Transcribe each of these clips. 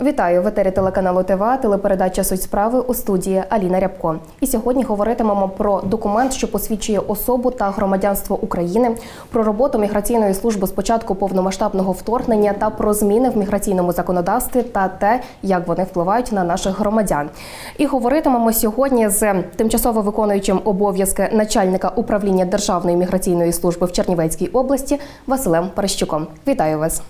Вітаю в етері телеканалу ТВА, телепередача Суть справи у студії Аліна Рябко. І сьогодні говоритимемо про документ, що посвідчує особу та громадянство України, про роботу міграційної служби з початку повномасштабного вторгнення та про зміни в міграційному законодавстві та те, як вони впливають на наших громадян. І говоритимемо сьогодні з тимчасово виконуючим обов'язки начальника управління Державної міграційної служби в Чернівецькій області Василем Парищуком. Вітаю вас.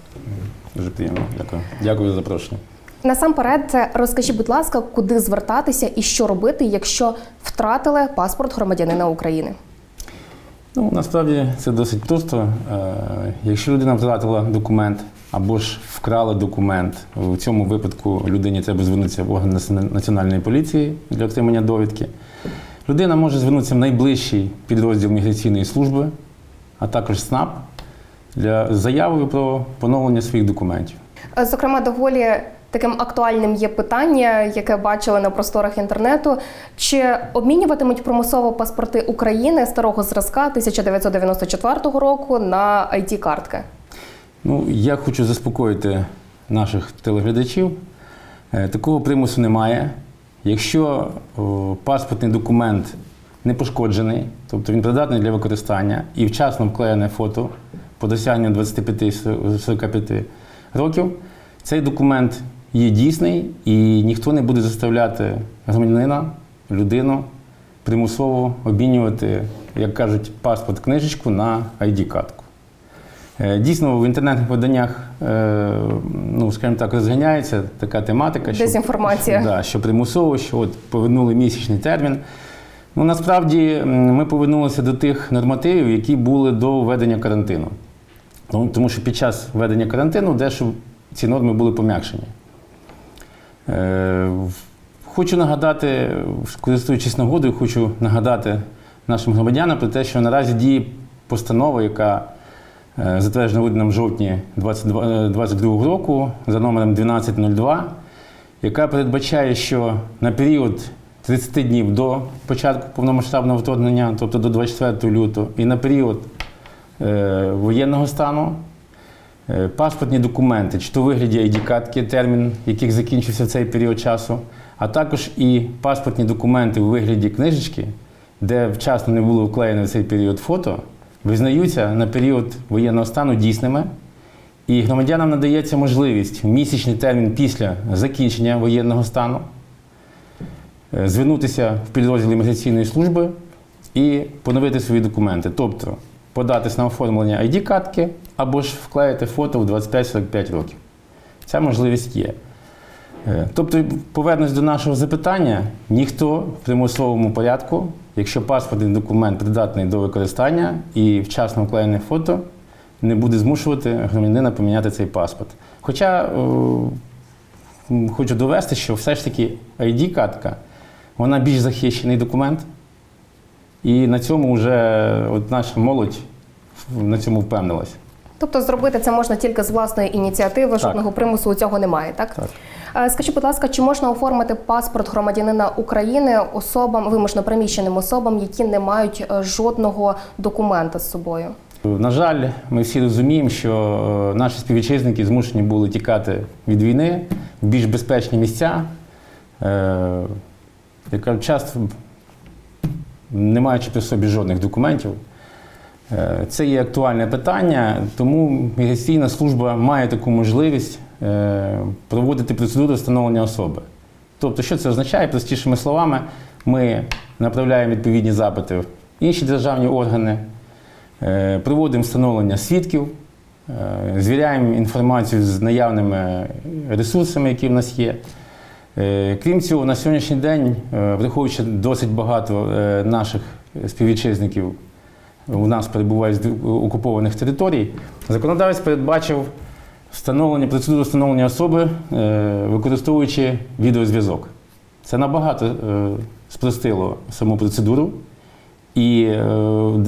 Дуже приємно. Дякую. Дякую за запрошення. Насамперед, розкажіть, будь ласка, куди звертатися і що робити, якщо втратили паспорт громадянина України? Ну, насправді це досить просто. Е, Якщо людина втратила документ або ж вкрала документ, в цьому випадку людині треба звернутися в орган національної поліції для отримання довідки. Людина може звернутися в найближчий підрозділ міграційної служби, а також СНАП для заявою про поновлення своїх документів. Зокрема, доволі таким актуальним є питання, яке бачили на просторах інтернету. Чи обмінюватимуть примусово паспорти України старого зразка 1994 року на it картки Ну, я хочу заспокоїти наших телеглядачів. Е, Такого примусу немає. Якщо паспортний документ не пошкоджений, тобто він придатний для використання і вчасно вклеєне фото по досягненню 25-45 років, цей документ є дійсний і ніхто не буде заставляти громадянина, людину примусово обмінювати, як кажуть, паспорт книжечку на ID-картку. Е, Дійсно, в інтернетних виданнях, е, ну, скажімо так, розганяється така тематика, що, Дезінформація. да, що примусово, що от повернули місячний термін. Ну, насправді ми повернулися до тих нормативів, які були до введення карантину. Ну, Тому що під час введення карантину дещо ці норми були пом'якшені. Е, Хочу нагадати, користуючись нагодою, хочу нагадати нашим громадянам про те, що наразі діє постанова, яка е, затверджена урядом в жовтні 2022 року за номером 1202, яка передбачає, що на період 30 днів до початку повномасштабного вторгнення, тобто до 24 лютого, і на період е, воєнного стану, е, паспортні документи, чи то вигляді ID-картки, термін яких закінчився цей період часу, а також і паспортні документи у вигляді книжечки, де вчасно не було вклеєно в цей період фото, визнаються на період воєнного стану дійсними. І громадянам надається можливість в місячний термін після закінчення воєнного стану е, звернутися в підрозділ імміграційної служби і поновити свої документи. Тобто податись на оформлення ID-картки або ж вклеїти фото в 25-45 років. Ця можливість є. Е, Тобто, повернусь до нашого запитання, ніхто в примусовому порядку, якщо паспортний документ придатний до використання і вчасно вклеєне фото, не буде змушувати громадянина поміняти цей паспорт. Хоча е, м, хочу довести, що все ж таки ID-картка, вона більш захищений документ, і на цьому вже от наша молодь на цьому впевнилась. Тобто зробити це можна тільки з власної ініціативи, жодного примусу у цього немає, так? Так. Е, Скажіть, будь ласка, чи можна оформити паспорт громадянина України особам, вимушено приміщеним особам, які не мають е, жодного документа з собою? На жаль, ми всі розуміємо, що е, наші співвітчизники змушені були тікати від війни в більш безпечні місця, яка часто не маючи при собі жодних документів. Е, Це є актуальне питання, тому міграційна служба має таку можливість е, проводити процедуру встановлення особи. Тобто, що це означає? Простішими словами, ми направляємо відповідні запити в інші державні органи, е, проводимо встановлення свідків, звіряємо інформацію з наявними ресурсами, які в нас є. Е, Крім цього, на сьогоднішній день, е, враховуючи досить багато е, наших співвітчизників у нас перебувають з окупованих територій, законодавець передбачив встановлення процедуру встановлення особи, використовуючи відеозв'язок. Це набагато спростило саму процедуру і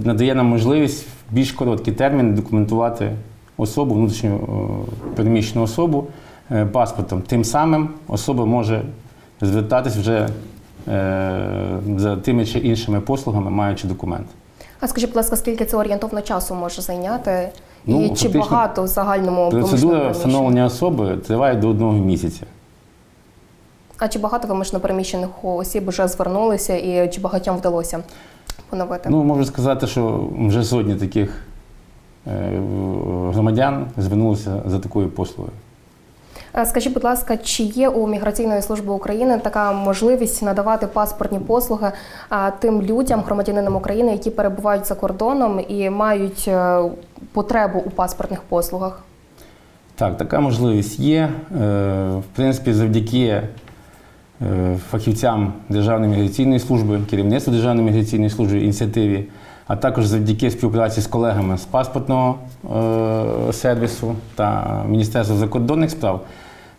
надає нам можливість в більш короткий термін документувати особу, внутрішню переміщену особу паспортом. Тим самим особа може звертатись вже е, за тими чи іншими послугами, маючи документ. А скажіть, будь ласка, скільки це орієнтовно часу може зайняти? Ну, І чи багато в загальному Процедура встановлення особи триває до одного місяця. А чи багато вимушено переміщених осіб вже звернулися і чи багатьом вдалося поновити? Ну, можу сказати, що вже сотні таких е, громадян звернулися за такою послугою. Е, Скажіть, будь ласка, чи є у міграційної служби України така можливість надавати паспортні послуги тим людям, громадянинам України, які перебувають за кордоном і мають е, потребу у паспортних послугах? Так, така можливість є. Е, В принципі, завдяки е, фахівцям Державної міграційної служби, керівництву Державної міграційної служби ініціативі, а також завдяки співпраці з колегами з паспортного е, сервісу та Міністерства закордонних справ.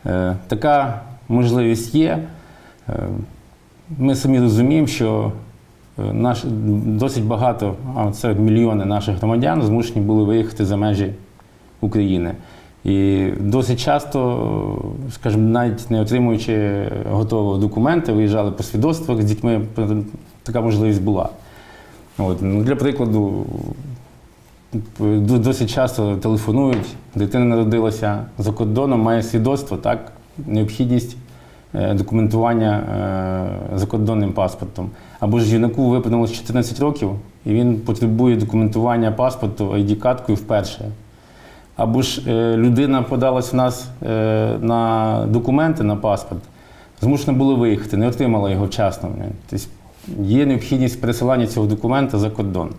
е, Така можливість є. Е, Ми самі розуміємо, що е, наш, досить багато, а це мільйони наших громадян змушені були виїхати за межі України. І досить часто, скажімо, навіть не отримуючи готового документа, виїжджали по свідоцтвах з дітьми, така можливість була. От, ну, для прикладу, досить часто телефонують, дитина народилася за кордоном, має свідоцтво, так, необхідність е, документування е, закордонним паспортом. Або ж юнаку виповнилось 14 років, і він потребує документування паспорту ID-карткою вперше. Або ж е, людина подалась в нас на документи на паспорт, змушена була виїхати, не отримала його вчасно. Тобто є необхідність пересилання цього документа за кордон.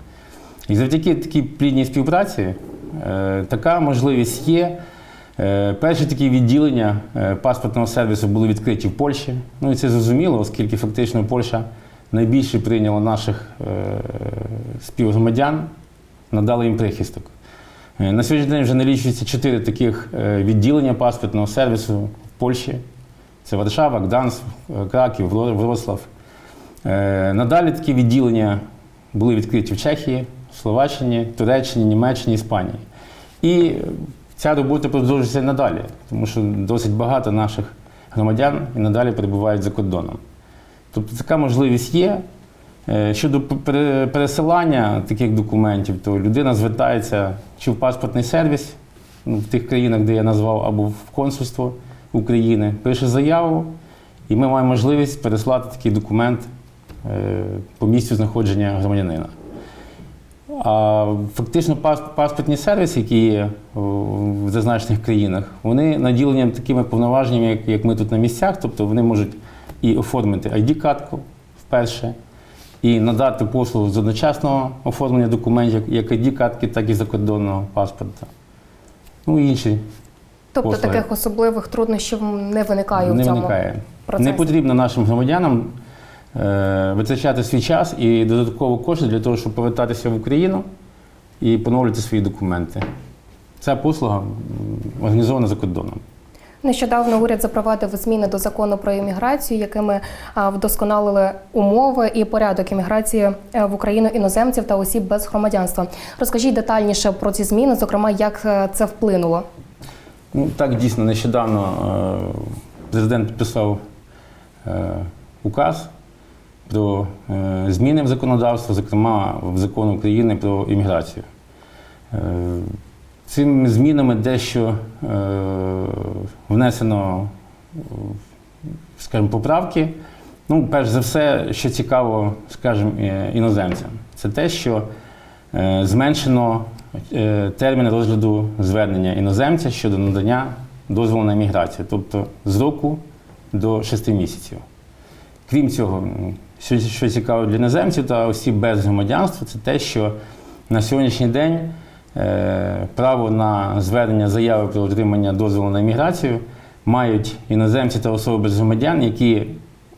І завдяки такій плідній співпраці е, така можливість є. Е, Перші такі відділення е, паспортного сервісу були відкриті в Польщі. Ну і це зрозуміло, оскільки фактично Польща найбільше прийняла наших співгромадян, надала їм прихисток. На сьогоднішній день вже налічується чотири таких відділення паспортного сервісу в Польщі. Це Варшава, Гданськ, Краків, Вро- Вроцлав. Е, Надалі такі відділення були відкриті в Чехії, Словаччині, Туреччині, Німеччині, Іспанії. І ця робота продовжується надалі, тому що досить багато наших громадян і надалі перебувають за кордоном. Тобто така можливість є. Е, Щодо пересилання таких документів, то людина звертається чи в паспортний сервіс ну, в тих країнах, де я назвав, або в консульство України, пише заяву, і ми маємо можливість переслати такий документ по місцю знаходження громадянина. А фактично паспортні сервіси, які є в зазначених країнах, вони наділені такими повноваженнями, як, ми тут на місцях, тобто вони можуть і оформити ID-картку вперше, і надати послугу з одночасного оформлення документів, як ID-картки, так і закордонного паспорта. Ну і інші Тобто Послуги. таких особливих труднощів не виникає не в цьому виникає. процесі? Не потрібно нашим громадянам е, витрачати свій час і додатково кошти для того, щоб повертатися в Україну і поновлювати свої документи. Ця послуга організована за кордоном. Нещодавно уряд запровадив зміни до закону про імміграцію, якими вдосконалили умови і порядок імміграції е, в Україну іноземців та осіб без громадянства. Розкажіть детальніше про ці зміни, зокрема, як е, це вплинуло. Ну, так, дійсно, нещодавно е, президент підписав е, указ про е, зміни в законодавство, зокрема в закон України про імміграцію. Е, цими змінами дещо е, внесено, скажімо, поправки. Ну, перш за все, що цікаво, скажімо, іноземцям, це те, що зменшено термін розгляду звернення іноземця щодо надання дозволу на міграцію, тобто з року до 6 місяців. Крім цього, що, що цікаво для іноземців та осіб без громадянства, це те, що на сьогоднішній день е, право на звернення заяви про отримання дозволу на міграцію мають іноземці та особи без громадян, які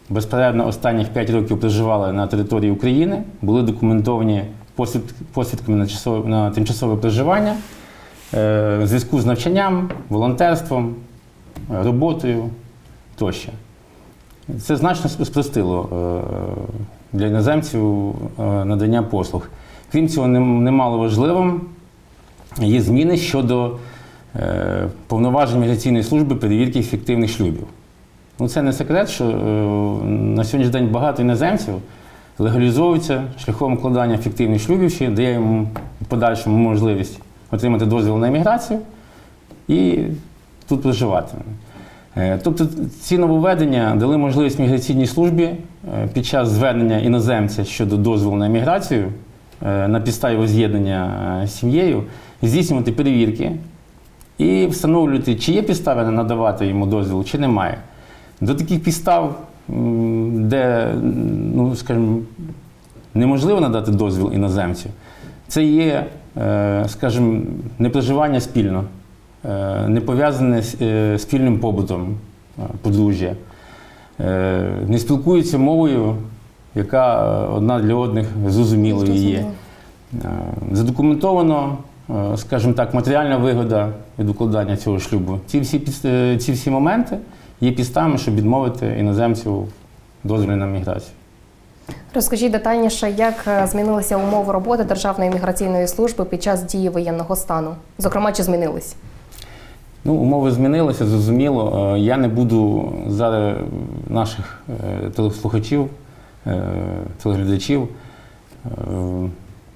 безперервно останніх 5 років проживали на території України, були документовані посвід- посвідками на, часове- на тимчасове проживання е, в зв'язку з навчанням, волонтерством, роботою тощо. Це значно спростило е, для іноземців е, надання послуг. Крім цього, немало важливим є зміни щодо е, повноважень міграційної служби перевірки фіктивних шлюбів. Ну, це не секрет, що на сьогоднішній день багато іноземців легалізовуються шляхом укладання фіктивних шлюбів, що дає їм в подальшому можливість отримати дозвіл на еміграцію і тут проживати. Е, Тобто ці нововведення дали можливість міграційній службі е, під час звернення іноземця щодо дозволу на еміграцію е, на підставі воз'єднання з сім'єю здійснювати перевірки і встановлювати, чи є підстави надавати йому дозвіл, чи немає. До таких підстав, де, ну, скажімо, неможливо надати дозвіл іноземцю, це є, скажімо, непроживання спільно, не пов'язане з е, спільним побутом е, подружжя, е, не спілкуються мовою, яка е, одна для одних зрозумілою є. Е, Задокументовано, е, скажімо так, матеріальна вигода від укладання цього шлюбу. Ці всі, е, ці всі моменти є підставами, щоб відмовити іноземцю в дозволі на міграцію. Розкажіть детальніше, як е, змінилися умови роботи Державної міграційної служби під час дії воєнного стану? Зокрема, чи змінились? Ну, умови змінилися, зрозуміло. Е, Я не буду зараз наших е, телеслухачів, е, телеглядачів,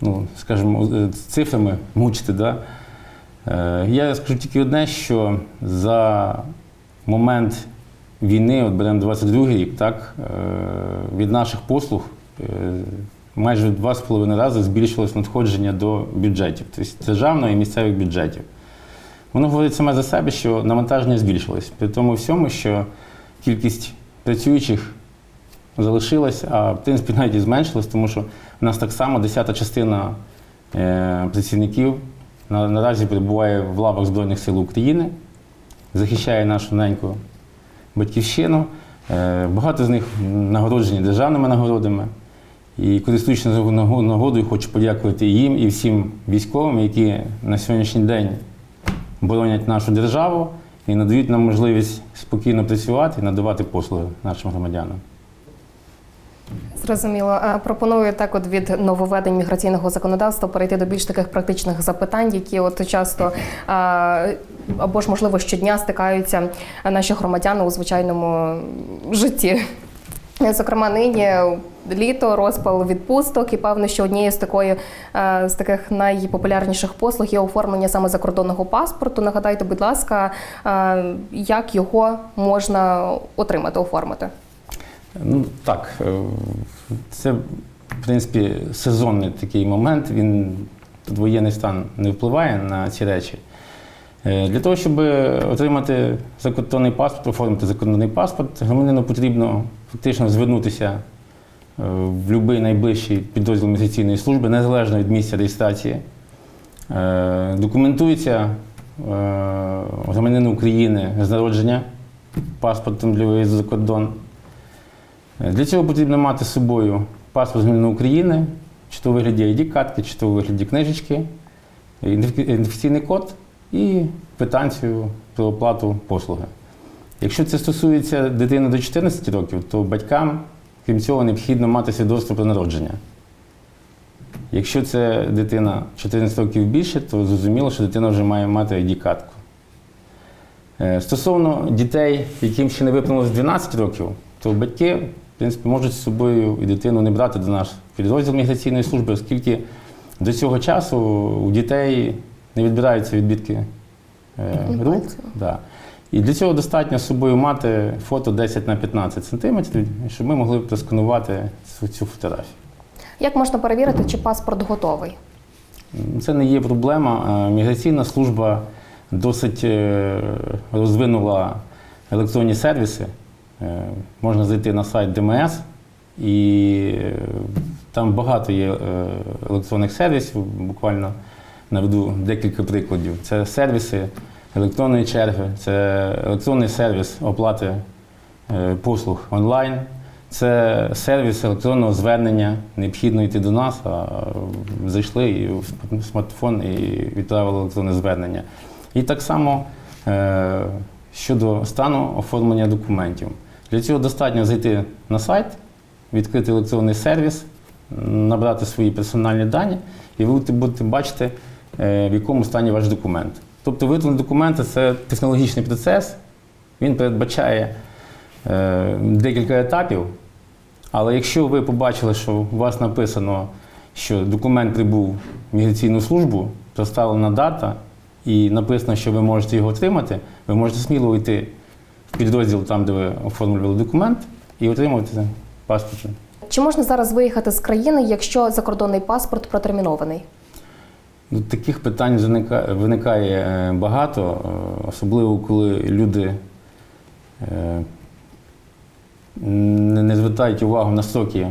ну, скажімо, цифрами мучити. Да? Я скажу тільки одне, що за момент війни, от беремо 22 рік, так, від наших послуг майже в два з половиною рази збільшилось надходження до бюджетів, тобто державного і місцевих бюджетів. Воно говорить саме за себе, що навантаження збільшилось. При тому всьому, що кількість працюючих залишилась, а в принципі навіть і зменшилась, тому що в нас так само десята частина е, працівників на, наразі перебуває в лавах Збройних сил України, захищає нашу неньку батьківщину. Е, багато з них нагороджені державними нагородами. І користуючись нагодою, хочу подякувати їм і всім військовим, які на сьогоднішній день боронять нашу державу і надають нам можливість спокійно працювати і надавати послуги нашим громадянам. Зрозуміло. Е, Пропоную так, от від нововведень міграційного законодавства перейти до більш таких практичних запитань, які от часто е, або ж можливо щодня стикаються наші громадяни у звичайному житті. Зокрема, нині літо, розпал відпусток, і певно, що однією з такої е, з таких найпопулярніших послуг є оформлення саме закордонного паспорту. Нагадайте, будь ласка, е, як його можна отримати, оформити? Ну так, е, це в принципі сезонний такий момент. Він воєнний стан не впливає на ці речі. Е, Для того, щоб отримати закордонний паспорт, оформити закордонний паспорт, громадянину потрібно фактично звернутися е, в будь-який найближчий підрозділ міграційної служби, незалежно від місця реєстрації. Е, Документується е, громадянин України з народження паспортом для виїзду за кордон. Е, Для цього потрібно мати з собою паспорт громадянина України, чи то у вигляді ID-картки, чи то у вигляді книжечки, ідентифі- ідентифікаційний код і квитанцію про оплату послуги. Якщо це стосується дитини до 14 років, то батькам, крім цього, необхідно мати свідоцтво про народження. Якщо це дитина 14 років більше, то зрозуміло, що дитина вже має мати ID-картку. Е, Стосовно дітей, яким ще не виповнилось 12 років, то батьки, в принципі, можуть з собою і дитину не брати до наш підрозділ міграційної служби, оскільки до цього часу у дітей не відбираються відбитки е, рук. Да. І для цього достатньо з собою мати фото 10 на 15 сантиметрів, щоб ми могли просканувати цю, цю фотографію. Як можна перевірити, чи паспорт готовий? Це не є проблема. Е, Міграційна служба досить е, розвинула електронні сервіси. Е, Можна зайти на сайт ДМС, і там багато є електронних сервісів. Буквально наведу декілька прикладів. Це сервіси електронної черги, це електронний сервіс оплати е, послуг онлайн. Це сервіс електронного звернення. Необхідно йти до нас, а зайшли і в смартфон і відправили електронне звернення. І так само е, щодо стану оформлення документів. Для цього достатньо зайти на сайт, відкрити електронний сервіс, набрати свої персональні дані, і ви будете- бачити, в якому стані ваш документ. Тобто виготовлення документа це технологічний процес, він передбачає е, декілька етапів. Але якщо ви побачили, що у вас написано, що документ прибув в міграційну службу, проставлена дата, і написано, що ви можете його отримати, ви можете сміло йти в підрозділ там, де ви оформлювали документ, і отримувати паспорт. Чи можна зараз виїхати з країни, якщо закордонний паспорт протермінований? Ну, таких питань виникає, е, багато, е, особливо коли люди е, не, звертають увагу на строки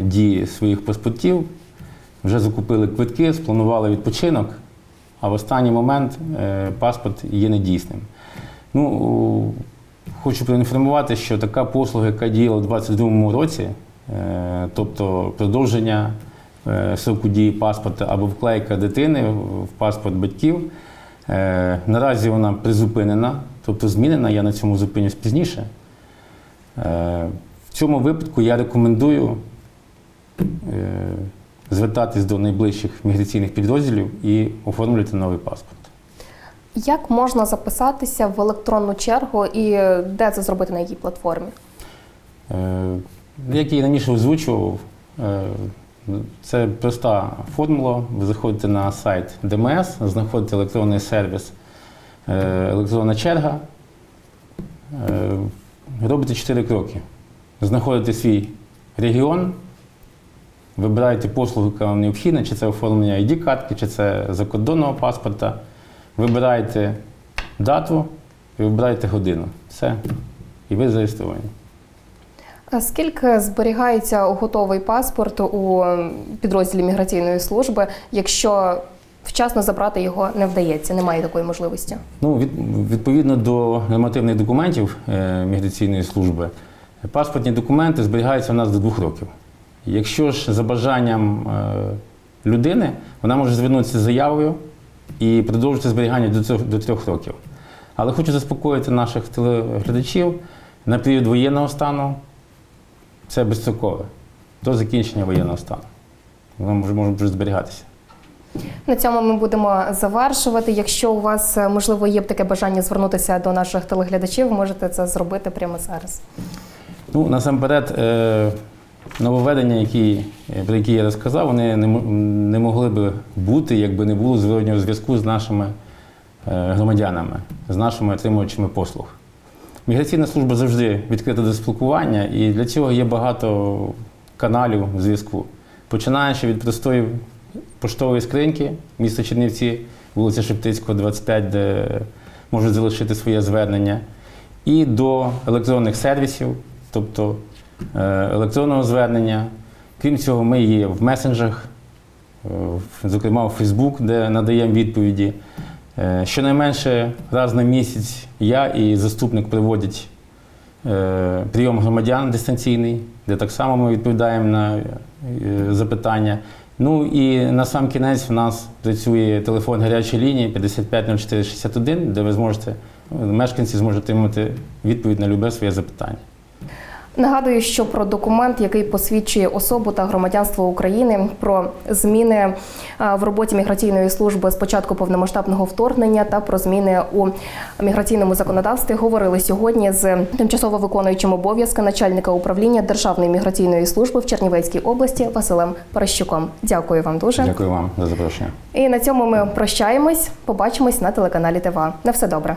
дії своїх паспортів, вже закупили квитки, спланували відпочинок, а в останній момент паспорт є недійсним. Ну, хочу проінформувати, що така послуга, яка діяла у 2022 році, тобто продовження е, дії паспорта або вклейка дитини в паспорт батьків, е, наразі вона призупинена, тобто змінена, я на цьому зупинюсь пізніше. Е, В цьому випадку я рекомендую звертатись до найближчих міграційних підрозділів і оформлювати новий паспорт. Як можна записатися в електронну чергу і де це зробити на якій платформі? Як я і раніше озвучував, це проста формула. Ви заходите на сайт ДМС, знаходите електронний сервіс, е, електронна черга, е, робите 4 кроки. Знаходите свій регіон, вибираєте послугу, яка вам необхідна, чи це оформлення ID-картки, чи це закордонного паспорта. Вибираєте дату і вибираєте годину. Все. І ви зареєстровані. А Скільки зберігається готовий паспорт у підрозділі міграційної служби, якщо вчасно забрати його не вдається, немає такої можливості? Ну, від, відповідно до нормативних документів е, міграційної служби, паспортні документи зберігаються у нас до двох років. Якщо ж за бажанням е, людини, вона може звернутися з заявою і продовжити зберігання до трьох, до трьох років. Але хочу заспокоїти наших телеглядачів на період воєнного стану це безстрокове до закінчення воєнного стану. Воно може, може вже зберігатися. На цьому ми будемо завершувати. Якщо у вас е, можливо є б таке бажання звернутися до наших телеглядачів, можете це зробити прямо зараз. Ну, насамперед, е, нововведення, які, е, про які я розказав, вони не, могли би бути, якби не було зворотнього зв'язку з нашими громадянами, з нашими отримувачами послуг. Міграційна служба завжди відкрита до спілкування, і для цього є багато каналів зв'язку. Починаючи від простої поштової скриньки, місто Чернівці, вулиця Шептицького, 25, де можуть залишити своє звернення, і до електронних сервісів, тобто е, електронного звернення. Крім цього, ми є в месенджах, е, зокрема в Facebook, де надаємо відповіді. Е, Щонайменше раз на місяць я і заступник проводять е, прийом громадян дистанційний, де так само ми відповідаємо на е, запитання. Ну і на сам кінець в нас працює телефон гарячої лінії 550461, де ви зможете, мешканці зможуть отримати відповідь на любе своє запитання. Нагадую, що про документ, який посвідчує особу та громадянство України, про зміни е, в роботі міграційної служби з початку повномасштабного вторгнення та про зміни у міграційному законодавстві, говорили сьогодні з тимчасово виконуючим обов'язки начальника управління Державної міграційної служби в Чернівецькій області Василем Паращуком. Дякую вам дуже. Дякую вам за запрошення. І на цьому ми прощаємось. Побачимось на телеканалі ТВА. На все добре.